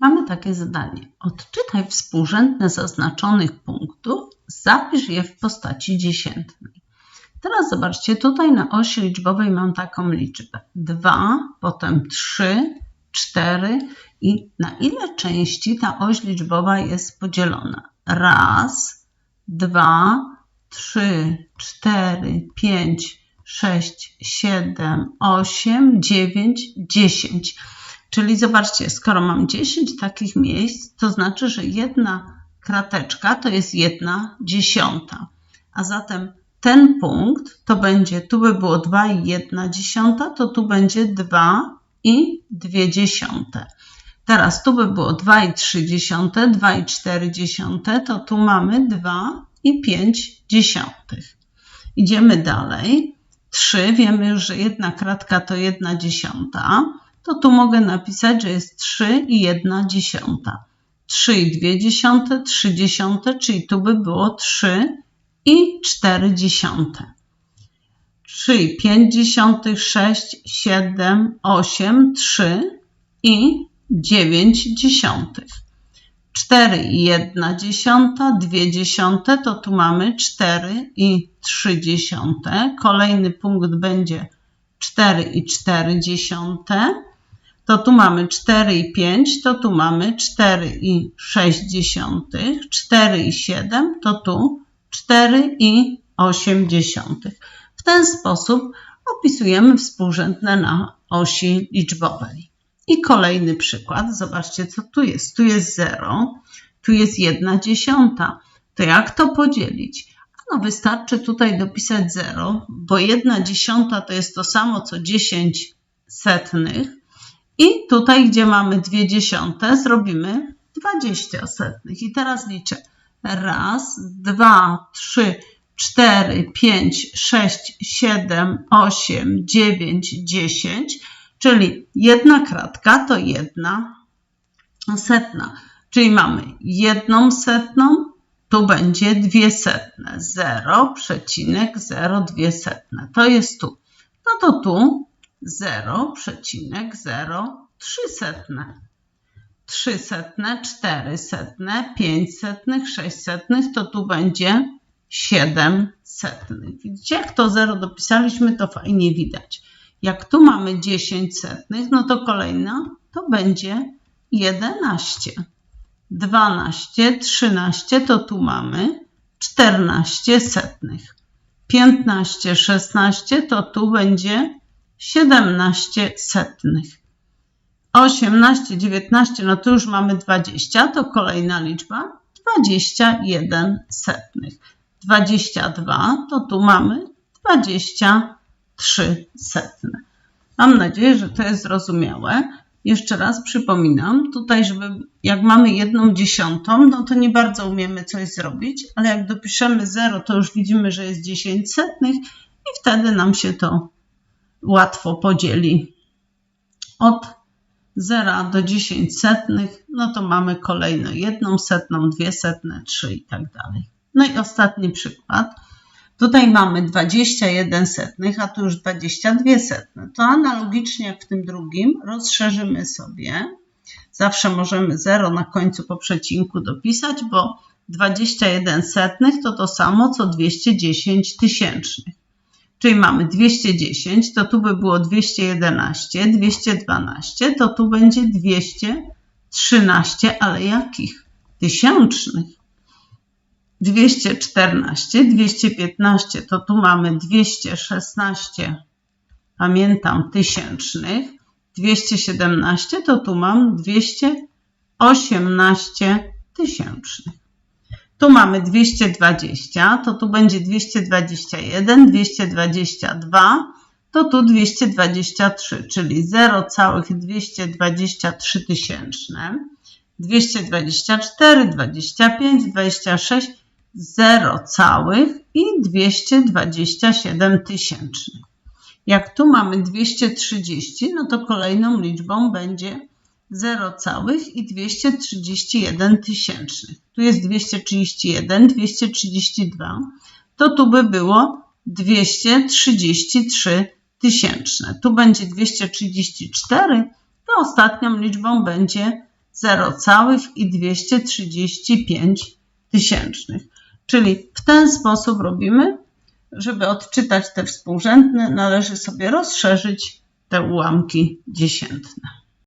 Mamy takie zadanie. Odczytaj współrzędne zaznaczonych punktów, zapisz je w postaci dziesiętnej. Teraz zobaczcie, tutaj na osi liczbowej mam taką liczbę. 2, potem 3, 4 i na ile części ta oś liczbowa jest podzielona? Raz, dwa, trzy, cztery, pięć, sześć, siedem, osiem, dziewięć, dziesięć. Czyli zobaczcie, skoro mam 10 takich miejsc, to znaczy, że jedna krateczka to jest jedna dziesiąta. A zatem ten punkt to będzie, tu by było 2 i 1 dziesiąta, to tu będzie 2 i 2 dziesiąte. Teraz tu by było 2 i 3 dziesiąte, 2 i 4 dziesiąte, to tu mamy 2 i 5 dziesiątych. Idziemy dalej. 3, wiemy już, że jedna kratka to 1 dziesiąta, to tu mogę napisać, że jest 3 i 1 dziesiąta. 3 i 2 dziesiąte, 3 dziesiąte, czyli tu by było 3 i 4 dziesiąte. 3 i 5 dziesiątych, 6, 7, 8, 3 i 9 dziesiątych. 4 i 1 dziesiąta, 2 dziesiąte, to tu mamy 4 i 3 dziesiąte. Kolejny punkt będzie 4 i 4 dziesiąte. To tu mamy 4 i 5, to tu mamy 4 i 6 dziesiątych. 4 i 7, to tu 4 i 8 dziesiątych. W ten sposób opisujemy współrzędne na osi liczbowej. I kolejny przykład. Zobaczcie, co tu jest. Tu jest 0, tu jest 1 dziesiąta. To jak to podzielić? No wystarczy tutaj dopisać 0, bo 1 dziesiąta to jest to samo co 10 setnych. I tutaj, gdzie mamy 2 dziesiąte, zrobimy 20 setnych. I teraz liczę. Raz, dwa, trzy, cztery, pięć, sześć, siedem, osiem, dziewięć, dziesięć. Czyli jedna kratka to jedna setna. Czyli mamy jedną setną, tu będzie dwie setne. 0,02 setne. To jest tu. No to tu 0,03 setne. 3 setne, 4 setne, 5 setnych, 6 setnych, to tu będzie 7 setnych. Widzicie, jak to 0 dopisaliśmy, to fajnie widać. Jak tu mamy 10 setnych, no to kolejna to będzie 11. 12, 13 to tu mamy 14 setnych. 15, 16 to tu będzie 17 setnych. 18, 19, no to już mamy 20, to kolejna liczba 21 setnych. 22 to tu mamy 23 setne. Mam nadzieję, że to jest zrozumiałe. Jeszcze raz przypominam, tutaj, żeby jak mamy jedną dziesiątą, no to nie bardzo umiemy coś zrobić, ale jak dopiszemy 0, to już widzimy, że jest 10 setnych i wtedy nam się to łatwo podzieli. Od 0 do 10 setnych, no to mamy kolejno jedną setną, dwie setne, trzy i tak dalej. No i ostatni przykład. Tutaj mamy 21 setnych, a tu już 22 setne. To analogicznie w tym drugim rozszerzymy sobie. Zawsze możemy 0 na końcu po przecinku dopisać, bo 21 setnych to to samo co 210 tysięcznych. Czyli mamy 210, to tu by było 211, 212, to tu będzie 213, ale jakich? Tysięcznych. 214, 215, to tu mamy 216, pamiętam, tysięcznych. 217, to tu mam 218 tysięcznych. Tu mamy 220, to tu będzie 221, 222, to tu 223, czyli 0,223 tysięczne. 224, 25, 26, 0 całych i 227 tysięcznych. Jak tu mamy 230, no to kolejną liczbą będzie 0 całych i 231 tysięcznych. Tu jest 231, 232, to tu by było 233 tysięczne. Tu będzie 234, to ostatnią liczbą będzie 0,235 tysięcznych. Czyli w ten sposób robimy. Żeby odczytać te współrzędne, należy sobie rozszerzyć te ułamki dziesiętne.